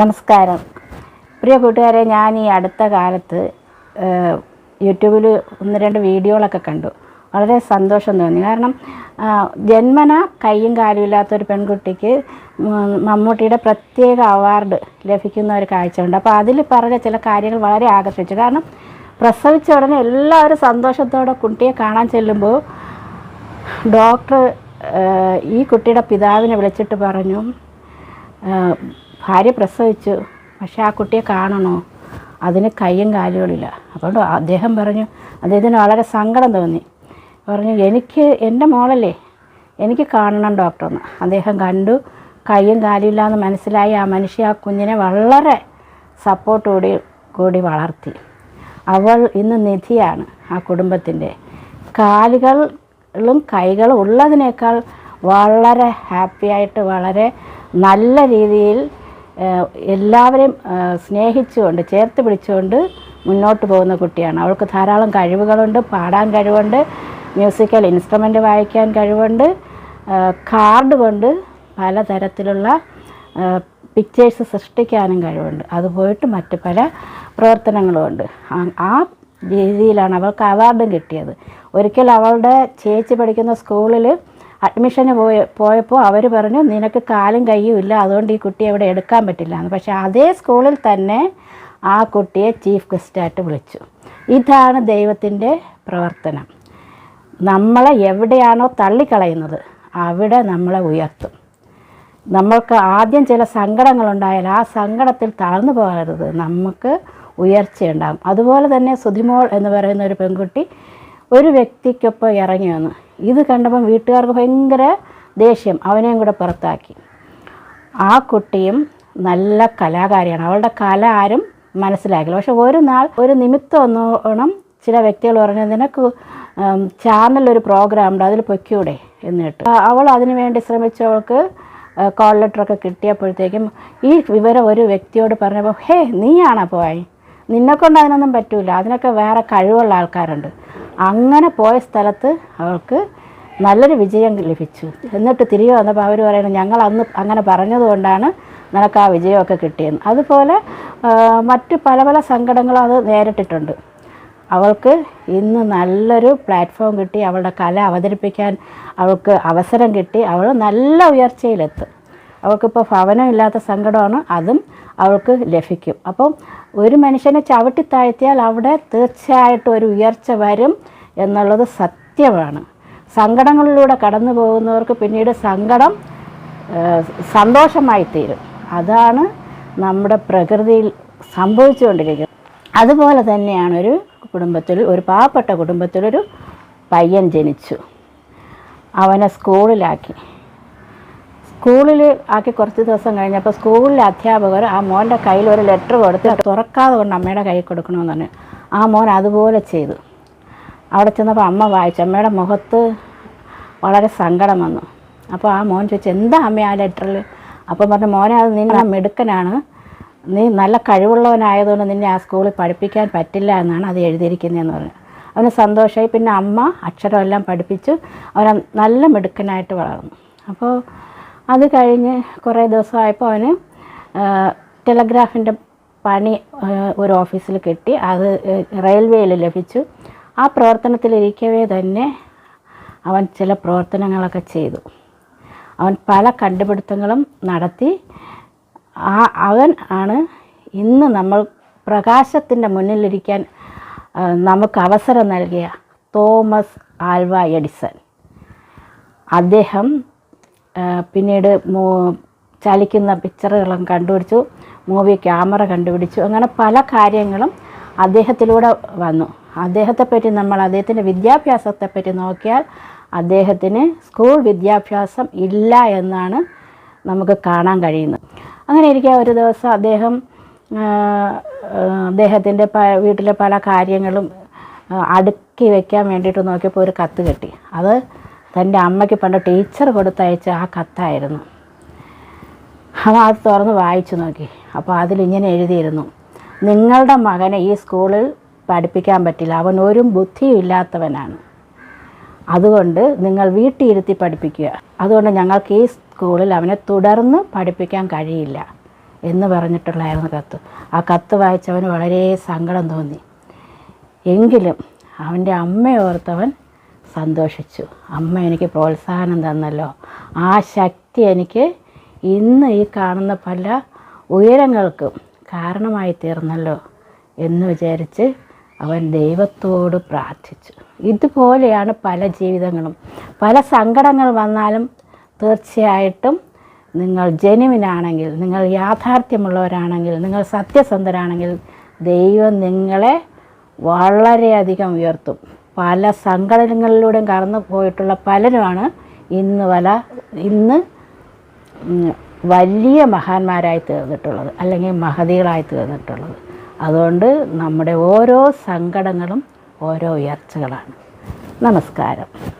നമസ്കാരം. പ്രിയ കൂട്ടുകാരെ ഞാൻ ഈ അടുത്ത കാലത്ത് യൂട്യൂബിൽ ഒന്ന് രണ്ട് വീഡിയോകളൊക്കെ കണ്ടു. വളരെ സന്തോഷം തോന്നി. കാരണം ജന്മന കൈയും കാലും ഇല്ലാത്ത ഒരു പെൺകുട്ടിക്ക് മമ്മൂട്ടിയുടെ പ്രത്യേക അവാർഡ് ലഭിക്കുന്ന ഒരു കാഴ്ച കാഴ്ചയുണ്ട്. അപ്പോൾ അതിൽ പറഞ്ഞ ചില കാര്യങ്ങൾ വളരെ ആകർഷിച്ചു. കാരണം പ്രസവിച്ച ഉടനെ എല്ലാവരും സന്തോഷത്തോടെ കുട്ടിയെ കാണാൻ ചെല്ലുമ്പോൾ ഡോക്ടർ ഈ കുട്ടിയുടെ പിതാവിനെ വിളിച്ചിട്ട് പറഞ്ഞു ഭാര്യ പ്രസവിച്ചു. പക്ഷേ ആ കുട്ടിയെ കാണണോ? അതിന് കയ്യും കാലുകളില്ല. അതുകൊണ്ട് അദ്ദേഹം പറഞ്ഞു അദ്ദേഹത്തിന് വളരെ സങ്കടം തോന്നി. പറഞ്ഞു എനിക്ക് എന്റെ മോളല്ലേ എനിക്ക് കാണണം ഡോക്ടറെന്ന് അദ്ദേഹം കണ്ടു കയ്യും കാലില്ല എന്ന് മനസ്സിലായി ആ മനുഷ്യ ആ കുഞ്ഞിനെ വളരെ സപ്പോർട്ടോടി കൂടി വളർത്തി. അവൾ ഇന്ന് നിധിയാണ് ആ കുടുംബത്തിന്റെ. കാലുകളും കൈകളും ഉള്ളതിനേക്കാൾ വളരെ ഹാപ്പിയായിട്ട് വളരെ നല്ല രീതിയിൽ എല്ലാവരെയും സ്നേഹിച്ചുകൊണ്ട് ചേർത്ത് പിടിച്ചുകൊണ്ട് മുന്നോട്ട് പോകുന്ന കുട്ടിയാണ്. അവൾക്ക് ധാരാളം കഴിവുകളുണ്ട് പാടാൻ കഴിവുണ്ട് മ്യൂസിക്കൽ ഇൻസ്ട്രുമെന്റ് വായിക്കാൻ കഴിവുണ്ട് കാർഡ് കൊണ്ട് പലതരത്തിലുള്ള പിക്ചേഴ്സ് സൃഷ്ടിക്കാനും കഴിവുണ്ട്. അതുപോയിട്ട് മറ്റ് പല പ്രവർത്തനങ്ങളുമുണ്ട് ആ- രീതിയിലാണ് അവൾക്ക് അവാർഡും കിട്ടിയത്. ഒരിക്കൽ അവളുടെ ചേച്ചി പഠിക്കുന്ന സ്കൂളിൽ അഡ്മിഷന് പോയ പോയപ്പോൾ അവർ പറഞ്ഞു നിനക്ക് കാലും കൈയും ഇല്ല അതുകൊണ്ട് ഈ കുട്ടിയെ ഇവിടെ എടുക്കാൻ പറ്റില്ല. എന്ന്. പക്ഷേ അതേ സ്കൂളിൽ തന്നെ ആ കുട്ടിയെ ചീഫ് ഗസ്റ്റായിട്ട് വിളിച്ചു. ഇതാണ് ദൈവത്തിന്റെ പ്രവർത്തനം. നമ്മളെ എവിടെയാണോ തള്ളിക്കളയുന്നത് അവിടെ നമ്മളെ ഉയർത്തും. നമ്മൾക്ക് ആദ്യം ചില സങ്കടങ്ങളുണ്ടായാൽ ആ സങ്കടത്തിൽ താഴ്ന്നു പോകരുത്. നമുക്ക് ഉയർച്ചയുണ്ടാകും. അതുപോലെ തന്നെ സുധിമോൾ എന്ന് പറയുന്ന ഒരു പെൺകുട്ടി ഒരു വ്യക്തിക്കൊപ്പം ഇറങ്ങി വന്നു. ഇത് കണ്ടപ്പം വീട്ടുകാർക്ക് ഭയങ്കര ദേഷ്യം. അവനെയും കൂടെ പുറത്താക്കി. ആ കുട്ടിയും നല്ല കലാകാരിയാണ്. അവളുടെ കല ആരും മനസ്സിലാക്കില്ല പക്ഷെ ഒരു നാൾ ഒരു നിമിത്തം ഒന്നോണം ചില വ്യക്തികൾ പറഞ്ഞു നിനക്ക് ചാനലൊരു പ്രോഗ്രാം ഉണ്ട് അതിൽ പൊയ്ക്കൂടെ? എന്നിട്ട് അവൾ അതിനു വേണ്ടി ശ്രമിച്ചവൾക്ക് കോൾ ലെറ്ററൊക്കെ കിട്ടിയപ്പോഴത്തേക്കും ഈ വിവരം ഒരു വ്യക്തിയോട് പറഞ്ഞപ്പോൾ ഹേ നീയാണോ പോയി? നിന്നെക്കൊണ്ട് അതിനൊന്നും പറ്റൂല. അതിനൊക്കെ വേറെ കഴിവുള്ള ആൾക്കാരുണ്ട്. അങ്ങനെ പോയ സ്ഥലത്ത് അവൾക്ക് നല്ലൊരു വിജയം ലഭിച്ചു. എന്നിട്ട് തിരികെ വന്നപ്പോൾ അവർ പറയുന്നത് ഞങ്ങൾ അന്ന് അങ്ങനെ പറഞ്ഞതുകൊണ്ടാണ് നിനക്ക് ആ വിജയമൊക്കെ കിട്ടിയത്. അതുപോലെ മറ്റ് പല പല സങ്കടങ്ങളും അത് നേരിട്ടിട്ടുണ്ട്. അവൾക്ക് ഇന്ന് നല്ലൊരു പ്ലാറ്റ്ഫോം കിട്ടി അവളുടെ കല അവതരിപ്പിക്കാൻ അവൾക്ക് അവസരം കിട്ടി അവൾ നല്ല ഉയർച്ചയിലെത്തും. അവൾക്കിപ്പോൾ ഭവനമില്ലാത്ത സങ്കടമാണ് അതും അവൾക്ക് ലഭിക്കും. അപ്പം ഒരു മനുഷ്യനെ ചവിട്ടി താഴ്ത്തിയാൽ അവിടെ തീർച്ചയായിട്ടും ഒരു ഉയർച്ച വരും എന്നുള്ളത് സത്യമാണ്. സങ്കടങ്ങളിലൂടെ കടന്നു പോകുന്നവർക്ക് പിന്നീട് സങ്കടം സന്തോഷമായി തീരും. അതാണ് നമ്മുടെ പ്രകൃതിയിൽ സംഭവിച്ചുകൊണ്ടിരിക്കുന്നത്. അതുപോലെ തന്നെയാണ് ഒരു കുടുംബത്തിൽ ഒരു പാവപ്പെട്ട കുടുംബത്തിലൊരു പയ്യൻ ജനിച്ചു. അവനെ സ്കൂളിലാക്കി. സ്കൂളിൽ ആക്കി കുറച്ച് ദിവസം കഴിഞ്ഞപ്പോൾ സ്കൂളിലെ അധ്യാപകർ ആ മോന്റെ കയ്യിൽ ഒരു ലെറ്റർ കൊടുത്ത് തുറക്കാതെ കൊണ്ട് അമ്മയുടെ കയ്യിൽ കൊടുക്കണമെന്ന് പറഞ്ഞു ആ മോൻ അതുപോലെ ചെയ്തു. അവിടെ ചെന്നപ്പോൾ അമ്മ വായിച്ചു. അമ്മയുടെ മുഖത്ത് വളരെ സങ്കടം വന്നു. അപ്പോൾ ആ മോൻ ചോദിച്ചു എന്താ അമ്മ ആ ലെറ്ററിൽ അപ്പോൾ പറഞ്ഞു മോനെ അത് നിന്നെ മിടുക്കനാണ്. നീ നല്ല കഴിവുള്ളവനായതുകൊണ്ട് നിന്നെ ആ സ്കൂളിൽ പഠിപ്പിക്കാൻ പറ്റില്ല എന്നാണ് അത് എഴുതിയിരിക്കുന്നതെന്ന് പറഞ്ഞു. അവന് സന്തോഷമായി. പിന്നെ അമ്മ അക്ഷരമെല്ലാം പഠിപ്പിച്ചു. അവൻ നല്ല മിടുക്കനായിട്ട് വളർന്നു. അപ്പോൾ അത് കഴിഞ്ഞ് കുറേ ദിവസമായപ്പോൾ അവന് ടെലഗ്രാഫിന്റെ പണി ഒരു ഓഫീസിൽ കിട്ടി. അത് റെയിൽവേയിൽ ലഭിച്ചു. ആ പ്രവർത്തനത്തിലിരിക്കവേ തന്നെ അവൻ ചില പ്രവർത്തനങ്ങളൊക്കെ ചെയ്തു. അവൻ പല കണ്ടുപിടുത്തങ്ങളും നടത്തി. ആ അവൻ ആണ് ഇന്ന് നമ്മൾ പ്രകാശത്തിന്റെ മുന്നിലിരിക്കാൻ നമുക്ക് അവസരം നൽകിയ തോമസ് ആൽവ എഡിസൺ. അദ്ദേഹം പിന്നീട് ചലിക്കുന്ന പിക്ചറുകളും കണ്ടുപിടിച്ചു. മൂവി ക്യാമറ കണ്ടുപിടിച്ചു. അങ്ങനെ പല കാര്യങ്ങളും അദ്ദേഹത്തിലൂടെ വന്നു. അദ്ദേഹത്തെപ്പറ്റി നമ്മൾ അദ്ദേഹത്തിന്റെ വിദ്യാഭ്യാസത്തെപ്പറ്റി നോക്കിയാൽ അദ്ദേഹത്തിന് സ്കൂൾ വിദ്യാഭ്യാസം ഇല്ല എന്നാണ് നമുക്ക് കാണാൻ കഴിയുന്നത്. അങ്ങനെ ഇരിക്കെ ഒരു ദിവസം അദ്ദേഹം അദ്ദേഹത്തിന്റെ പ വീട്ടിലെ പല കാര്യങ്ങളും അടുക്കി വയ്ക്കാൻ വേണ്ടിയിട്ട് നോക്കിയപ്പോൾ ഒരു കത്ത് കെട്ടി. അത് തന്റെ അമ്മയ്ക്ക് പണ്ട് ടീച്ചർ കൊടുത്തയച്ച ആ കത്തായിരുന്നു. അവ അത് തുറന്ന് വായിച്ചു നോക്കി. അപ്പോൾ അതിലിങ്ങനെ എഴുതിയിരുന്നു. നിങ്ങളുടെ മകനെ ഈ സ്കൂളിൽ പഠിപ്പിക്കാൻ പറ്റില്ല. അവൻ ഒരു ബുദ്ധിയും ഇല്ലാത്തവനാണ്. അതുകൊണ്ട് നിങ്ങൾ വീട്ടിലിരുത്തി പഠിപ്പിക്കുക. അതുകൊണ്ട് ഞങ്ങൾക്ക് ഈ സ്കൂളിൽ അവനെ തുടർന്ന് പഠിപ്പിക്കാൻ കഴിയില്ല എന്ന് പറഞ്ഞിട്ടുള്ളായിരുന്നു കത്ത്. ആ കത്ത് വായിച്ചവന് വളരെ സങ്കടം തോന്നി. എങ്കിലും അവന്റെ അമ്മയോർത്തവൻ സന്തോഷിച്ചു. അമ്മ എനിക്ക് പ്രോത്സാഹനം തന്നല്ലോ. ആ ശക്തി എനിക്ക് ഇന്ന് ഈ കാണുന്ന പല ഉയരങ്ങൾക്കും കാരണമായി തീർന്നല്ലോ എന്ന് വിചാരിച്ച് അവൻ ദൈവത്തോട് പ്രാർത്ഥിച്ചു. ഇതുപോലെയാണ് പല ജീവിതങ്ങളും. പല സങ്കടങ്ങൾ വന്നാലും തീർച്ചയായിട്ടും നിങ്ങൾ ജനുവിനാണെങ്കിൽ നിങ്ങൾ യാഥാർത്ഥ്യമുള്ളവരാണെങ്കിൽ നിങ്ങൾ സത്യസന്ധരാണെങ്കിൽ ദൈവം നിങ്ങളെ വളരെയധികം ഉയർത്തും. പല സംഘടനകളിലൂടെയും കടന്നു പോയിട്ടുള്ള പലരുമാണ് ഇന്ന് പല ഇന്ന് വലിയ മഹാന്മാരായി തീർന്നിട്ടുള്ളത് അല്ലെങ്കിൽ മഹതികളായി തീർന്നിട്ടുള്ളത്. അതുകൊണ്ട് നമ്മുടെ ഓരോ സങ്കടങ്ങളും ഓരോ ഉയർച്ചകളാണ്. നമസ്കാരം.